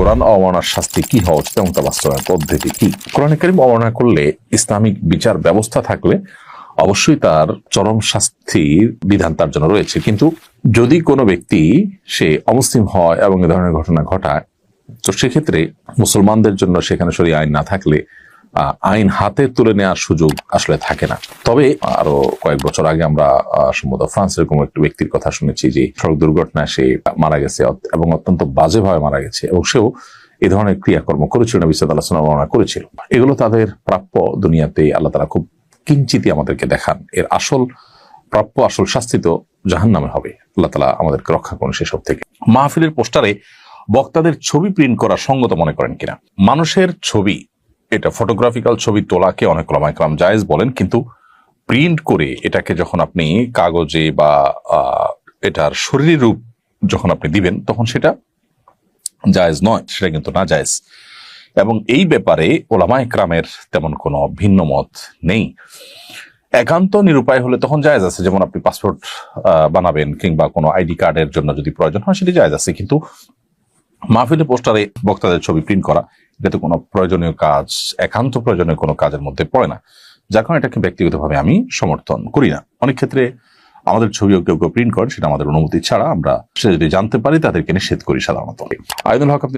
কোরআন অবমাননার শাস্তি কি হওয়া উচিত এবং তা বাস্তবায়ন পদ্ধতি কি? কোরআন করিম অবমাননা করলে ইসলামিক বিচার ব্যবস্থা থাকলে অবশ্যই তার চরম শাস্তির বিধান তার জন্য রয়েছে। কিন্তু যদি কোনো ব্যক্তি সে অমুসলিম হয় এবং এ ধরনের ঘটনা ঘটায়, তো সেক্ষেত্রে মুসলমানদের জন্য সেখানে সরি আইন না থাকলে আইন হাতে তুলে নেওয়ার সুযোগ আসলে থাকে না। তবে আরও কয়েক বছর আগে আমরা সম্ভবত ফ্রান্সের কোনো একটি ব্যক্তির কথা শুনেছি যে সড়ক দুর্ঘটনায় সে মারা গেছে এবং অত্যন্ত বাজেভাবে মারা গেছে এবং সেও এই ধরনের ক্রিয়াকর্ম করেছিল নবী সাল্লাহ সাল্লাম বর্ণনা করেছিল। এগুলো তাদের প্রাপ্য দুনিয়াতে আল্লাহ তারা খুব কিঞ্চিতই আমাদেরকে দেখান। এর আসল, প্রাপ্য আসল শাস্তি তো জাহান নামে হবে। আল্লাহ তালা আমাদেরকে রক্ষা করুন সেসব থেকে। মাহফিলের পোস্টারে বক্তাদের ছবি প্রিন্ট করা সঙ্গত মনে করেন কিনা? মানুষের ছবি এটা ফটোগ্রাফিক্যাল ছবি তোলাকে অনেক ওলামাইকরাম জায়েজ বলেন, কিন্তু প্রিন্ট করে এটাকে যখন আপনি কাগজে বা এটার শরীরী রূপ যখন আপনি দিবেন, তখন সেটা জায়েজ নয়, সেটা কিন্তু না জায়েজ। এবং এই ব্যাপারে ওলামা একরামের তেমন কোনো ভিন্ন মত নেই। একান্ত নিরুপায় হলে তখন জায়েজ আছে, যেমন আপনি পাসপোর্ট বানাবেন কিংবা কোনো আইডি কার্ডের জন্য যদি প্রয়োজন হয়, সেটি জায়েজ আছে। কিন্তু মাহফিলে পোস্টারে বক্তাদের ছবি প্রিন্ট করা এটা তো কোনো প্রয়োজনীয় কাজ, একান্ত প্রয়োজনীয় কোনো কাজের মধ্যে পড়ে না। যার কারণে এটাকে ব্যক্তিগতভাবে আমি সমর্থন করি না। অনেক ক্ষেত্রে আমাদের ছবিও কেউ কেউ প্রিন্ট করেন সেটা আমাদের অনুমতি ছাড়া আমরা সেটা যদি জানতে পারি, তাদেরকে নিষেধ করি সাধারণত। আয়দুল হক